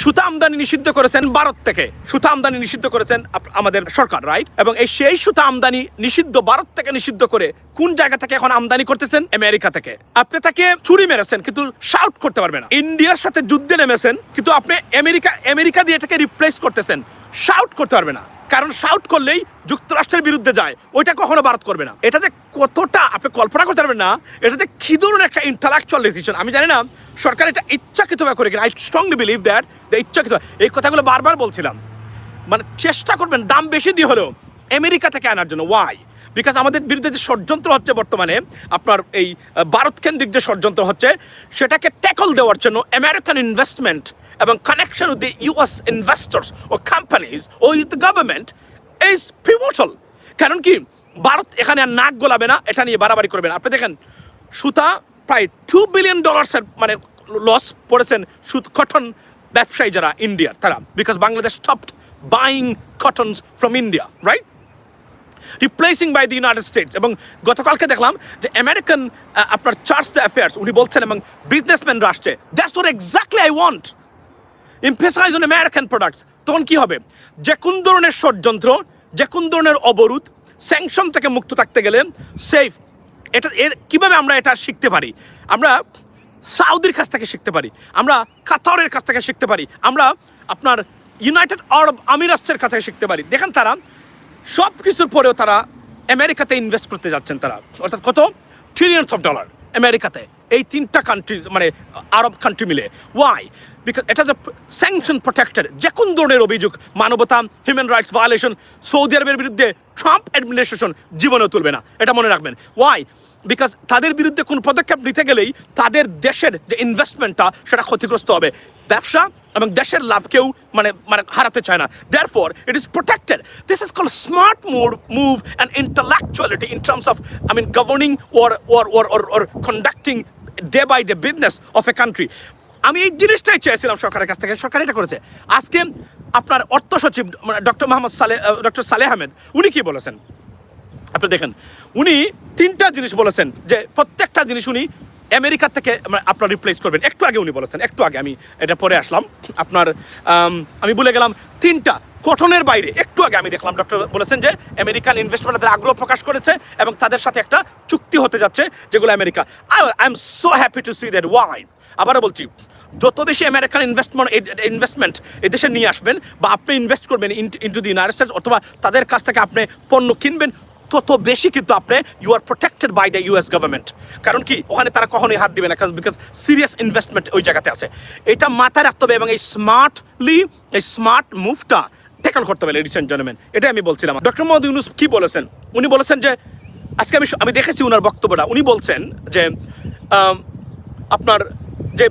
সুতা আমদানি নিষিদ্ধ করেছেন ভারত থেকে। সুতা আমদানি নিষিদ্ধ করেছেন আমাদের সরকার রাইট এবং এই সেই সুতা আমদানি নিষিদ্ধ ভারত থেকে নিষিদ্ধ করে কোন জায়গা থেকে এখন আমদানি করতেছেন? আমেরিকা থেকে। আপনি তাকে চুরি মেরেছেন, কিন্তু শাউট করতে পারবে না। ইন্ডিয়ার সাথে যুদ্ধে নেমেছেন, কিন্তু আপনি আমেরিকা আমেরিকা দিয়ে এটাকে রিপ্লেস করতেছেন। শাউট করতে পারবে না। কারণ শাউট করলেই যুক্তরাষ্ট্রের বিরুদ্ধে যায়। ওইটা কখনো ভারত করবে না। এটা যে কতটা আপনি কল্পনা করতে পারবেন না, এটা যে কি ধরনের একটা ইন্টালেকচুয়াল ডিসিশন আমি জানি না, সরকার এটা ইচ্ছাকৃতভাবে করে কিনা। আই স্ট্রংলি বিলিভ দ্যাট ইচ্ছাকৃত। এই কথাগুলো বারবার বলছিলাম। মানে চেষ্টা করবেন, দাম বেশি দিয়ে হলেও আমেরিকা থেকে আনার জন্য। ওয়াই বিকজ আমাদের বিরুদ্ধে যে ষড়যন্ত্র হচ্ছে বর্তমানে, আপনার এই ভারত কেন্দ্রিক যে ষড়যন্ত্র হচ্ছে, সেটাকে ট্যাকল দেওয়ার জন্য আমেরিকান ইনভেস্টমেন্ট এবং connection with the US investors ও কোম্পানিজ ও উইথ গভর্নমেন্ট ইজ পিভটাল কারণ কি? ভারত এখানে আর নাক গোলাবে না, এটা নিয়ে বাড়াবাড়ি করবে না। আপনি দেখেন, সুতা প্রায় টু বিলিয়ন ডলার্সের মানে লস পড়েছেন সুত কটন ব্যবসায়ী যারা ইন্ডিয়ার তারা। Because Bangladesh stopped buying cottons from India right replacing by the United States এবং গতকালকে দেখলাম যে আমেরিকান আপনার চার্জ দ্য অ্যাফেয়ার্স উনি বলছেন এবং বিজনেসম্যানরা আসছে। That's or exactly I want emphasize on American products তখন কি হবে? যে কোন ধরনের ষড়যন্ত্র যে কোন ধরনের অবরোধ স্যাংশন থেকে মুক্ত থাকতে গেলে সেফ এটা, এর, কীভাবে আমরা এটা শিখতে পারি? আমরা সাউদির কাছ থেকে শিখতে পারি। আমরা কাতারের কাছ থেকে শিখতে পারি। আমরা আপনার ইউনাইটেড আরব আমিরাতের কাছ থেকে শিখতে পারি। দেখেন তারা সব কিছুর পরেও তারা আমেরিকাতে ইনভেস্ট করতে যাচ্ছেন তারা। অর্থাৎ কত? ট্রিলিয়নস অফ ডলার আমেরিকাতে এই তিনটা কান্ট্রি মানে আরব কান্ট্রি মিলে। ওয়াই বিকজ এটা যে স্যাংশন প্রোটেক্টেড যে কোন ধরনের অভিযোগ, মানবতা হিউম্যান রাইটস ভায়োলেশন সৌদি আরবের বিরুদ্ধে ট্রাম্প অ্যাডমিনিস্ট্রেশন জীবনেও তুলবে না। এটা মনে রাখবেন। ওয়াই বিকজ তাদের বিরুদ্ধে কোন পদক্ষেপ নিতে গেলেই তাদের দেশের যে ইনভেস্টমেন্টটা সেটা ক্ষতিগ্রস্ত হবে। ব্যবসা এবং দেশের লাভকেও মানে মানে হারাতে চায় না। Therefore it is protected this is call smart move move and intellectuality in terms of I mean governing or or or or conducting day by day business of a country আমি এই জিনিসটাই চেয়েছিলাম সরকারের কাছ থেকে। সরকার এটা করেছে। আজকে আপনার অর্থ সচিব মানে ডক্টর মোহাম্মদ সালে ডক্টর সালেহ আহমেদ, উনি কি বলেছেন? আপনি দেখেন, উনি তিনটা জিনিস বলেছেন যে প্রত্যেকটা জিনিস উনি আমেরিকা থেকে আপনার রিপ্লেস করবেন। একটু আগে উনি বলেছেন, একটু আগে আমি এটা পরে আসলাম। আপনার, আমি বলে গেলাম, তিনটা গঠনের বাইরে, একটু আগে আমি দেখলাম ডক্টর বলেছেন যে আমেরিকান ইনভেস্টমেন্ট তাদের আগ্রহ প্রকাশ করেছে এবং তাদের সাথে একটা চুক্তি হতে যাচ্ছে, যেগুলো America. I am so happy to see that why আবারও বলছি, যত বেশি আমেরিকান ইনভেস্টমেন্ট ইনভেস্টমেন্ট এদেশে নিয়ে আসবেন বা আপনি ইনভেস্ট করবেন ইন্টু দি ইউনাইটেড স্টেটস অথবা তাদের কাছ থেকে আপনি পণ্য কিনবেন তত বেশি কিন্তু আপনি you are protected by the US government কারণ কি? ওখানে তারা কখনোই হাত দিবে না, কারণ বিকজ সিরিয়াস ইনভেস্টমেন্ট ওই জায়গাতে আছে। এটা মাথায় রাখতে হবে এবং এই স্মার্টলি এই স্মার্ট মুভটা ট্যাকল করতে হবে লেডিস অ্যান্ড জেন্টলম্যান এটাই আমি বলছিলাম। ডক্টর মোহাম্মদ ইউনুস কি বলেছেন? উনি বলেছেন যে, আজকে আমি আমি দেখেছি ওনার বক্তব্যটা। উনি বলছেন যে আপনার যে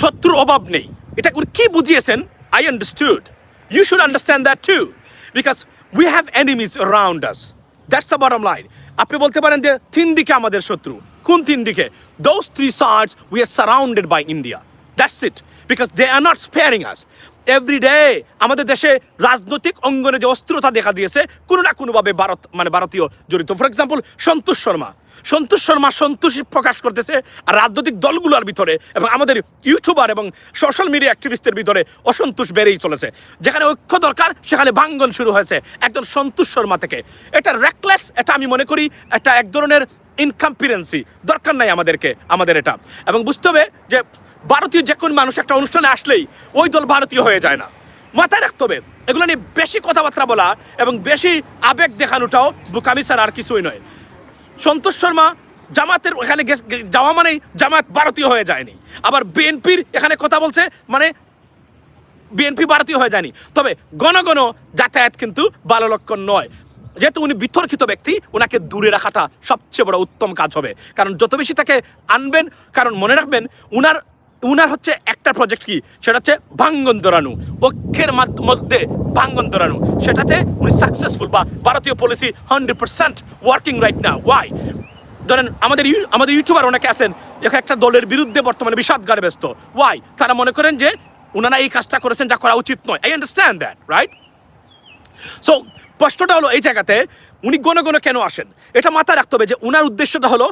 শত্রুর অভাব নেই, এটা উনি কি বুঝিয়েছেন? I understood you should understand that to because we have enemies around us that's the bottom line আপনি বলতে পারেন যে তিন দিকে আমাদের শত্রু। কোন তিন দিকে? Those three sides we are surrounded by India that's it because they are not sparing us every day আমাদের দেশে রাজনৈতিক অঙ্গনে যে অস্থিরতা দেখা দিয়েছে, কোনো না কোনোভাবে ভারত মানে ভারতীয় জড়িত। For example Santosh Sharma. সন্তোষ শর্মা সন্তোষী প্রকাশ করতেছে আর রাজনৈতিক দলগুলোর ভিতরে এবং আমাদের ইউটিউবার এবং সোশ্যাল মিডিয়া অ্যাক্টিভিস্টদের ভিতরে অসন্তোষ বেড়েই চলেছে। যেখানে ঐক্য দরকার, সেখানে ভাঙ্গন শুরু হয়েছে একজন সন্তোষ শর্মা থেকে। এটা রেকলেস এটা আমি মনে করি, এটা এক ধরনের ইনকম্পিরেন্সি দরকার নাই আমাদেরকে, আমাদের এটা। এবং বুঝতে হবে যে ভারতীয় যে কোনো মানুষ একটা অনুষ্ঠানে আসলেই ওই দল ভারতীয় হয়ে যায় না। মাথায় রাখতে হবে, এগুলো নিয়ে বেশি কথাবার্তা বলা এবং বেশি আবেগ দেখানোটাও বুকামি ছাড়া আর কিছুই নয়। সন্তোষ শর্মা জামাতের এখানে যাওয়া মানেই জামাত ভারতীয় হয়ে যায়নি। আবার বিএনপির এখানে কথা বলছে মানে বিএনপি ভারতীয় হয়ে যায়নি। তবে ঘন যাতায়াত কিন্তু ভালো লক্ষণ নয়। যেহেতু উনি বিতর্কিত ব্যক্তি ওনাকে দূরে রাখাটা সবচেয়ে বড় উত্তম কাজ হবে। কারণ যত বেশি তাকে আনবেন, কারণ মনে রাখবেন, উনার উনার হচ্ছে একটা প্রজেক্ট কি? সেটা হচ্ছে ভাঙ্গন দরানু ঐক্যের মধ্যে ভাঙ্গন দরানু সেটাতে উনি সাকসেসফুল বা ভারতীয় policy hundred percent working right না ওয়াই ধরেন আমাদের আমাদের ইউটিউবার অনেকে আছেন এখানে একটা দলের বিরুদ্ধে বর্তমানে বিষাদগারে ব্যস্ত। ওয়াই তারা মনে করেন যে ওনারা এই কাজটা করেছেন যা করা উচিত নয়। I understand that right so প্রশ্নটা হলো এই জায়গাতে উনি গণ গণ কেন আসেন? এটা মাথায় রাখতে হবে যে উনার উদ্দেশ্যটা হলো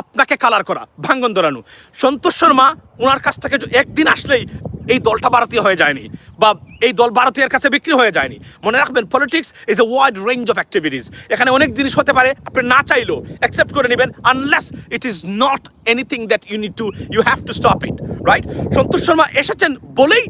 আপনাকে কালার করা, ভাঙ্গন ধরানো সন্তোষ শর্মা ওনার কাছ থেকে একদিন আসলেই এই দলটা ভারতীয় হয়ে যায়নি, বা এই দল ভারতীয়ের কাছে বিক্রি হয়ে যায়নি। মনে রাখবেন politics is a wide range of activities এখানে অনেক জিনিস হতে পারে, আপনি না চাইলেও অ্যাকসেপ্ট করে নেবেন unless it is not anything that you need to you have to stop it right Santosh Sharma এসেছেন বলেই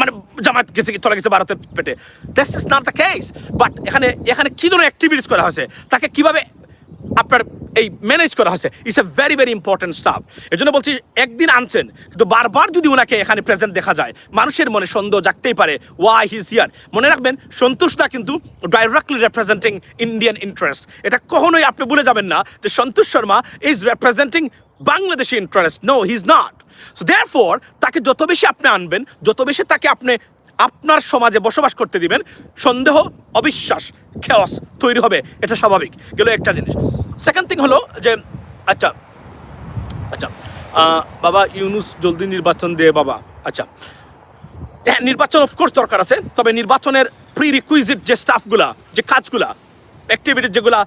মানে জামায়াত গেছে, চলে গেছে ভারতের পেটে। That's is not the case but এখানে এখানে কী ধরনের অ্যাক্টিভিটিস করা হয়েছে? তাকে কীভাবে আপনার এই ম্যানেজ করা হয়েছে it's a very very important stuff এই জন্য বলছি, একদিন আনছেন, কিন্তু বারবার যদি ওনাকে এখানে প্রেজেন্ট দেখা যায়, মানুষের মনে সন্দেহ জাগতেই পারে ওয়াই হিজ হিয়ার মনে রাখবেন সন্তোষটা কিন্তু ডাইরেক্টলি রেপ্রেজেন্টিং ইন্ডিয়ান ইন্টারেস্ট এটা কখনোই আপনি ভুলে যাবেন না যে Santosh Sharma is representing Bangladeshi interest no he is not so therefore তাকে যত বেশি আপনি আনবেন, যত বেশি তাকে আপনি আপনার সমাজে বসবাস করতে দিবেন, সন্দেহ, অবিশ্বাস খেয়াস তৈরি হবে। এটা স্বাভাবিক। গেল একটা জিনিস। সেকেন্ড থিং হলো যে আচ্ছা আচ্ছা বাবা ইউনুস জলদি নির্বাচন দিয়ে বাবা আচ্ছা। হ্যাঁ নির্বাচন অফকোর্স দরকার আছে, তবে নির্বাচনের প্রি রিকুইজিট যে স্টাফগুলা যে কাজগুলা অ্যাক্টিভিটিস যেগুলা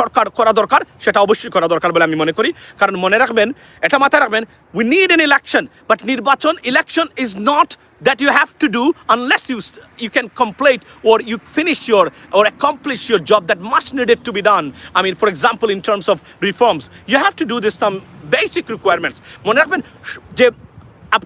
সরকার করা দরকার, সেটা অবশ্যই করা দরকার বলে আমি মনে করি। কারণ মনে রাখবেন, এটা মাথায় রাখবেন we need an election but নির্বাচন election is not that you have to do unless you you can complete or you finish your or accomplish your job that must needed to be done I mean for example in terms of reforms you have to do this some basic requirements মনে রাখবেন যে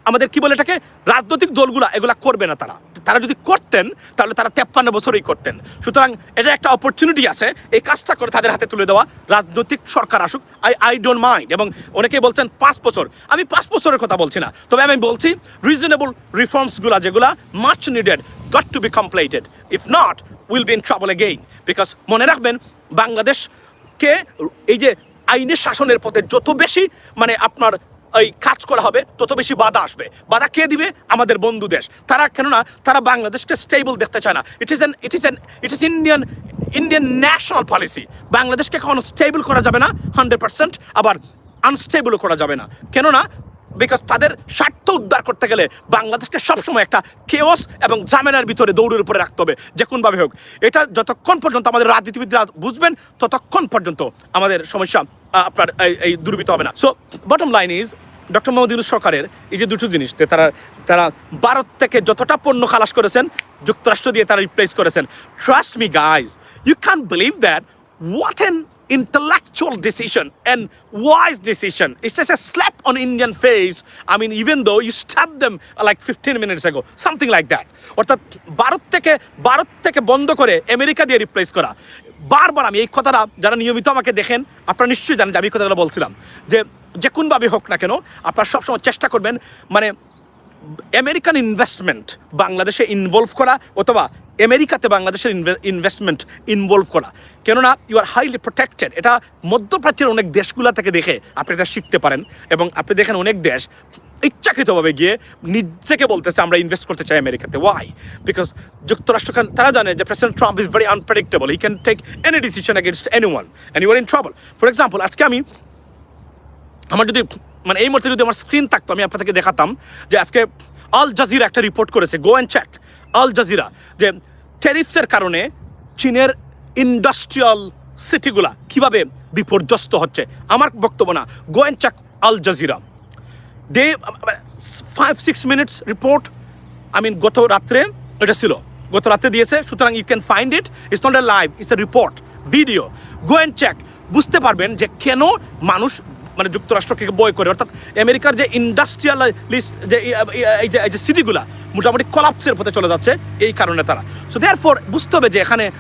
আমাদের কি বলে এটাকে? রাজনৈতিক দলগুলা এগুলা করবে না তারা। তারা যদি করতেন, তাহলে তারা তেপ্পান্ন বছরই করতেন। সুতরাং এটা একটা অপরচুনিটি আছে, এই কাজটা করে তাদের হাতে তুলে দেওয়া। রাজনৈতিক সরকার আসুক। আই আই ডোন্ট মাইন্ড এবং অনেকেই বলছেন, পাঁচ বছর। আমি পাঁচ বছরের কথা বলছি না। তবে আমি বলছি রিজনেবল রিফর্মসগুলা যেগুলা much needed got to be completed if not will be in trouble again because মনে রাখবেন, বাংলাদেশকে এই যে আইনের শাসনের পথে যত বেশি মানে আপনার এই কাজ করা হবে, তত বেশি বাধা আসবে। বাধা কে দিবে? আমাদের বন্ধু দেশ। তারা কেননা, তারা বাংলাদেশকে স্টেবল দেখতে চায় না। It is an it is an it is Indian Indian national policy বাংলাদেশকে কখনো স্টেবল করা যাবে না হান্ড্রেড পার্সেন্ট আবার আনস্টেবলও করা যাবে না। কেননা বিকজ তাদের স্বার্থ উদ্ধার করতে গেলে বাংলাদেশকে সবসময় একটা কেওস এবং জামেনার ভিতরে দৌড়ের উপরে রাখতে হবে, যে কোনভাবে হোক। এটা যতক্ষণ পর্যন্ত আমাদের রাজনীতিবিদরা বুঝবেন, ততক্ষণ পর্যন্ত আমাদের সমস্যা আপনার এই- দূরীভূত হবে না। So bottom line is doctor Muhammad Yunus সরকারের এই যে দুটো জিনিস তারা তারা ভারত থেকে যতটা পণ্য খালাস করেছেন, যুক্তরাষ্ট্র দিয়ে তারা রিপ্লেস করেছেন। Trust me guys you can believe that what an intellectual decision and wise decision. It's just a slap on Indian face. I mean, even though you stabbed them like 15 minutes ago, something like that. অর্থাৎ ভারত থেকে ভারত থেকে বন্ধ করে America দিয়ে replace করা বারবার আমি এই কথাটা যারা নিয়মিত আমাকে দেখেন আপনারা নিশ্চয়ই জানেন যে আমি কথাগুলো বলছিলাম যে যে কোনভাবে হোক না কেন আপনারা সবসময় চেষ্টা করবেন মানে আমেরিকান ইনভেস্টমেন্ট বাংলাদেশে ইনভলভ করা অথবা আমেরিকাতে বাংলাদেশের ইনভেস্টমেন্ট ইনভলভ করা। কেননা ইউ আর হাইলি প্রোটেক্টেড এটা মধ্যপ্রাচ্যের অনেক দেশগুলো থেকে দেখে আপনি এটা শিখতে পারেন এবং আপনি দেখেন অনেক দেশ ইচ্ছাকৃতভাবে গিয়ে নিজেকে বলতেছে, আমরা ইনভেস্ট করতে চাই আমেরিকাতে ওয়াই বিকজ যুক্তরাষ্ট্র তারা জানে যে president Trump is very unpredictable he can take any decision against any one and you are in trouble for example আজকে আমি আমার যদি মানে এই মুহূর্তে যদি আমার স্ক্রিন থাকতো, আমি আপনাদেরকে দেখাতাম যে আজকে আল জাজিরা একটা রিপোর্ট করেছে go and check Al Jazeera, যে ট্যারিফসের কারণে চীনের ইন্ডাস্ট্রিয়াল সিটিগুলা কীভাবে বিপর্যস্ত হচ্ছে। আমার বক্তব্য না go and check Al Jazeera. They five six minutes report I mean গত রাত্রে এটা ছিল। গত রাতে দিয়েছে, সুতরাং you can find it it's not a live it's a report video go and check বুঝতে পারবেন যে কেন মানুষ মানে যুক্তরাষ্ট্রকে বয় করে, অর্থাৎ আমেরিকার যে ইন্ডাস্ট্রিয়ালিস্ট যে এই- যে, এই যে সিটিগুলা মোটামুটি কলাপসের পথে চলে যাচ্ছে, এই কারণে তারা। সো দেয়ার ফর বুঝতে হবে যে এখানে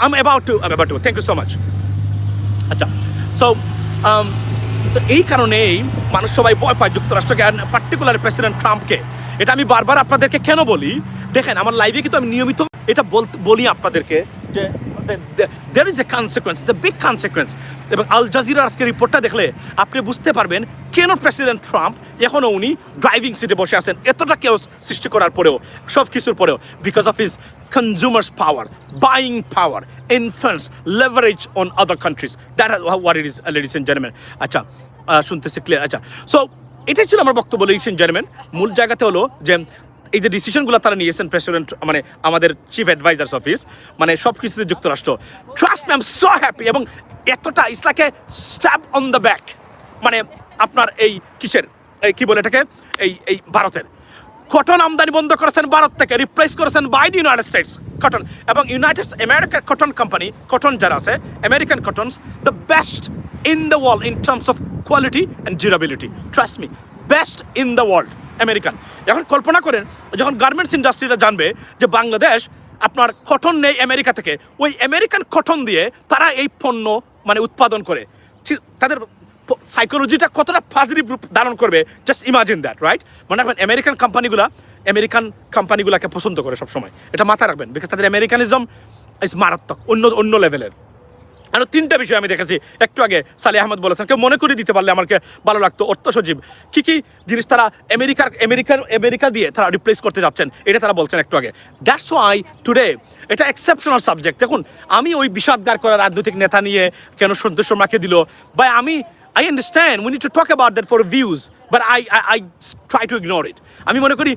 আম about to about to thank you so much আচ্ছা সো তো এই কারণেই মানুষ সবাই ভয় পায় যুক্তরাষ্ট্রকে পার্টিকুলার প্রেসিডেন্ট ট্রাম্পকে এটা আমি বারবার আপনাদেরকে কেন বলি? দেখেন, আমার লাইভে কিন্তু আমি নিয়মিত এটা বলি আপনাদেরকে যে there is a consequence the big consequence এবং আল জাজিরার আজকে রিপোর্টটা দেখলে আপনি বুঝতে পারবেন কেন প্রেসিডেন্ট ট্রাম্প এখনও উনি ড্রাইভিং সিটে বসে আছেন। এতটা কেউ সৃষ্টি করার পরেও সব কিছুর পরেও because of his consumers power buying power influence leverage on other countries is what it is uh, ladies and আচ্ছা শুনতেছে ক্লিয়ার আচ্ছা। সো এটাই ছিল আমার বক্তব্য লেডিস এন্ড জেন্টলম্যান মূল জায়গাতে হলো যে এই যে ডিসিশনগুলো তারা নিয়েছেন প্রেসিডেন্ট মানে আমাদের চিফ অ্যাডভাইজার্স অফিস মানে সব কিছুতে যুক্তরাষ্ট্র ট্রাস্ট ম্যাম সো হ্যাপি এবং এতটা ইসলাকে স্ট্যাপ অন দ্য ব্যাক মানে আপনার এই কিসের, এই কি বলে এটাকে? এই এই ভারতের। কটন আমদানি বন্ধ করেছেন ভারত থেকে রিপ্লেস করেছেন by the United States cotton এবং ইউনাইটেড আমেরিকার কটন কোম্পানি কটন যারা আছে American cottons the best in the world in terms of quality and durability trust me best in the world American. এখন কল্পনা করেন, যখন গার্মেন্টস ইন্ডাস্ট্রিটা জানবে যে বাংলাদেশ আপনার কটন নেই আমেরিকা থেকে, ওই আমেরিকান কটন দিয়ে তারা এই পণ্য মানে উৎপাদন করে। তাদের সাইকোলজিটা কতটা পজিটিভ রূপ ধারণ করবে? জাস্ট ইমাজিন দ্যাট রাইট মনে রাখবেন, আমেরিকান কোম্পানিগুলা আমেরিকান কোম্পানিগুলোকে পছন্দ করে সবসময়। এটা মাথায় রাখবেন বিকজ তাদের আমেরিকানিজম ইজ মারাত্মক, অন্য অন্য লেভেলের আরও তিনটা বিষয় আমি দেখেছি। একটু আগে সালে আহমদ বলেছেন, কেউ মনে করে দিতে পারলে আমাকে ভালো লাগতো। অর্থ সচিব, কী কী জিনিস তারা আমেরিকার আমেরিকার, আমেরিকা দিয়ে তারা রিপ্লেস করতে যাচ্ছেন, এটা তারা বলছেন একটু আগে। দ্যাটস ওয়াই টুডে এটা এক্সেপশনাল সাবজেক্ট দেখুন, আমি ওই বিষাদগার করা রাজনৈতিক নেতা নিয়ে কেন সন্তোষ শর্মাকে দিল? বা আমি I understand we need to talk about that for views but I I try to ignore it আমি মনে করি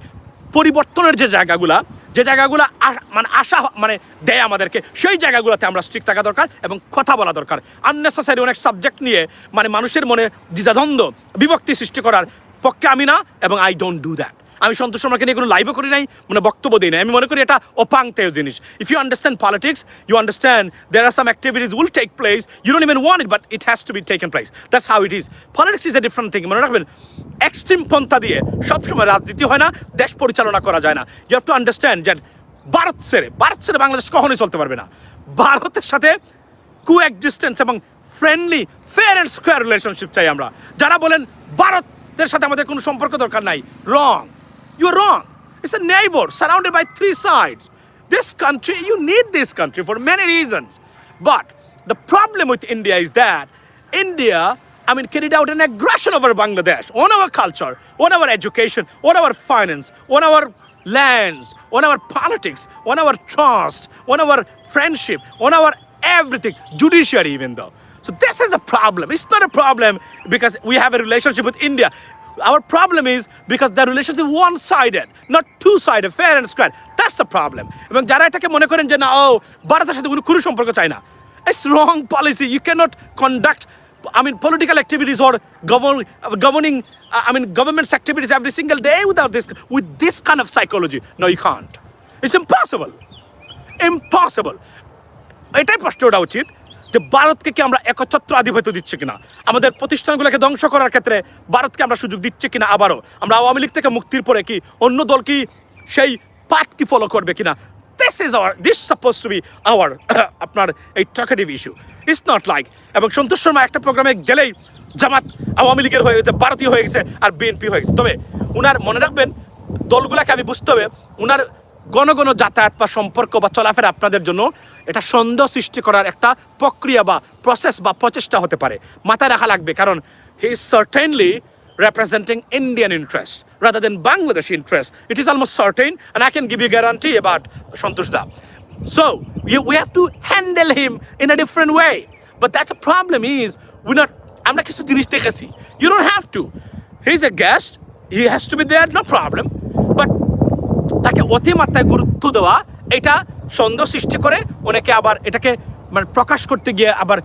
পরিবর্তনের যে জায়গাগুলা যে জায়গাগুলো মানে আশা মানে দেয় আমাদেরকে, সেই জায়গাগুলোতে আমরা স্ট্রিক থাকা দরকার এবং কথা বলা দরকার। আননেসেসারি অনেক সাবজেক্ট নিয়ে মানে মানুষের মনে দ্বিধাদ্বন্দ্ব, বিভক্তি সৃষ্টি করার পক্ষে আমি না এবং আই ডোন্ট ডু দ্যাট আমি সন্তোষ শর্মাকে নিয়ে কোনো লাইভও করি নাই মানে বক্তব্য দিই নাই। আমি মনে করি এটা অপাংতেয় জিনিস। If you understand politics you understand there are some activities will take place you don't even want it but it has to be taken place that's how it is politics is a different thing মনে রাখবেন extreme পন্থা দিয়ে সবসময় রাজনীতি হয় না, দেশ পরিচালনা করা যায় না। ইউ হ্যাভ টু আন্ডারস্ট্যান্ড যে ভারত ছেড়ে ভারত ছেড়ে বাংলাদেশ কখনোই চলতে পারবে না। ভারতের সাথে কু এক্সিস্টেন্স এবং friendly fair and square relationship চাই আমরা। যারা বলেন, ভারতের সাথে আমাদের কোনো সম্পর্ক দরকার নাই রং You are wrong. It's a neighbor surrounded by three sides. This country, you need this country for many reasons. But the problem with India is that India, I mean, carried out an aggression over Bangladesh on our culture, on our education, on our finance, on our lands, on our politics, on our trust, on our friendship, on our everything, judiciary even though. So this is a problem. It's not a problem because we have a relationship with India. Our problem is because the relationship is one-sided, not two-sided, fair and square. That's the problem. এবং যারা এটাকে মনে করেন যে না সাথে কোনো কোনো সম্পর্ক চায় না It's wrong policy. You cannot conduct, I mean, political activities or govern, governing, uh, I mean, government's activities every single day without this, with this kind of psychology. No, you can't. It's impossible. Impossible. এটাই প্রশ্ন ওঠা উচিত যে ভারতকে কি আমরা একচ্ছত্র আধিপত্য দিচ্ছে কিনা? আমাদের প্রতিষ্ঠানগুলোকে ধ্বংস করার ক্ষেত্রে ভারতকে আমরা সুযোগ দিচ্ছে কিনা আবারও? আমরা আওয়ামী লীগ থেকে মুক্তির পরে কি অন্য দল কি সেই পাথ কি ফলো করবে কিনা? This is our this suppose to be our আপনার এই talkative issue it's not like এবং সন্তোষ শর্মা একটা প্রোগ্রামে গেলেই জামাত আওয়ামী লীগের হয়ে গেছে ভারতীয় হয়ে গেছে আর বিএনপি হয়ে গেছে। তবে উনার মনে রাখবেন, দলগুলাকে আমি বুঝতে হবে, উনার ঘন ঘন যাতায়াত বা সম্পর্ক বা চলাফেরা আপনাদের জন্য এটা সন্দেহ সৃষ্টি করার একটা প্রক্রিয়া বা প্রসেস বা প্রচেষ্টা হতে পারে মাথায় রাখা লাগবে কারণ he is certainly representing Indian interest rather than Bangladesh interest. It is almost certain, and I can give you guarantee about Santosh Da. So you, we have to handle him in a different way. But that's the problem is we're not. আমরা কিছু জিনিস দেখেছি You don't have to. He's a guest. He has to be there, no problem. But তাকে অতিমাত্রায় গুরুত্ব দেওয়া এটা সন্দেহ সৃষ্টি করে অনেকে আবার এটাকে মানে প্রকাশ করতে গিয়ে আবার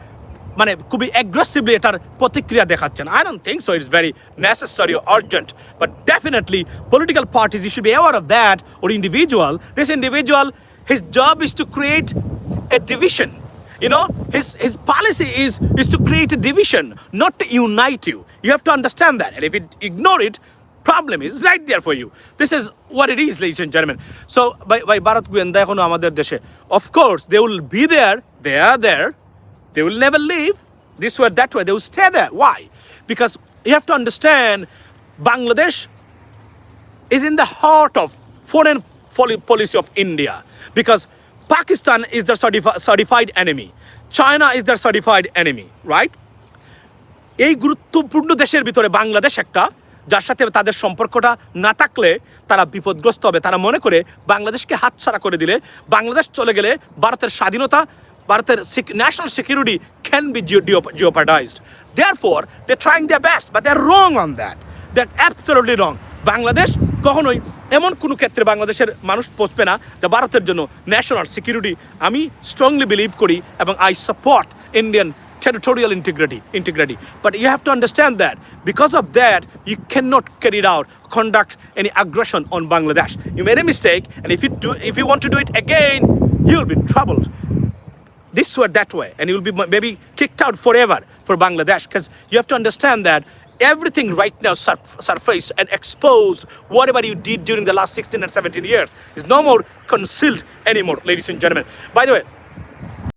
মানে খুবই অ্যাগ্রেসিভলি এটার প্রতিক্রিয়া দেখাচ্ছেন I don't think so it's very necessary urgent but definitely political parties you should be aware of that or individual this individual his job is to create a division You know, his, his policy is, is to create a division, not to unite you. You have to understand that. And if you ignore problem is right there for you. This is what it is, ladies and gentlemen. So, by, by Bharat Goyenda এখনও আমাদের দেশে, of course, they will be there, they are there, they will never leave this way that way, they will stay there. Why? Because you have to understand Bangladesh is in the heart of foreign policy of India because Pakistan is the certifi- certified enemy. China is their certified enemy, right? এই গুরুত্বপূর্ণ দেশের ভিতরে বাংলাদেশ একটা যার সাথে তাদের সম্পর্কটা না থাকলে তারা বিপদগ্রস্ত হবে। তারা মনে করে বাংলাদেশকে হাতছাড়া করে দিলে। বাংলাদেশ চলে গেলে ভারতের স্বাধীনতা, ভারতের national security can be jeopardized therefore they trying the best বা they are wrong on that that absolutely wrong Bangladesh কখনোই এমন কোনো ক্ষেত্রে বাংলাদেশের মানুষ পৌঁছবে না যা ভারতের জন্য ন্যাশনাল সিকিউরিটি আমি স্ট্রংলি বিলিভ করি এবং I support Indian territorial integrity integrity. But you have to understand that because of that you cannot carry out conduct any aggression on bangladesh. You made a mistake and if you do if you want to do it again you'll be troubled. This way that way and you'll be maybe kicked out forever for bangladesh because you have to understand that everything right now sur- surfaced and exposed whatever you did during the last 16 and 17 years is no more concealed anymore ladies and gentlemen. By the way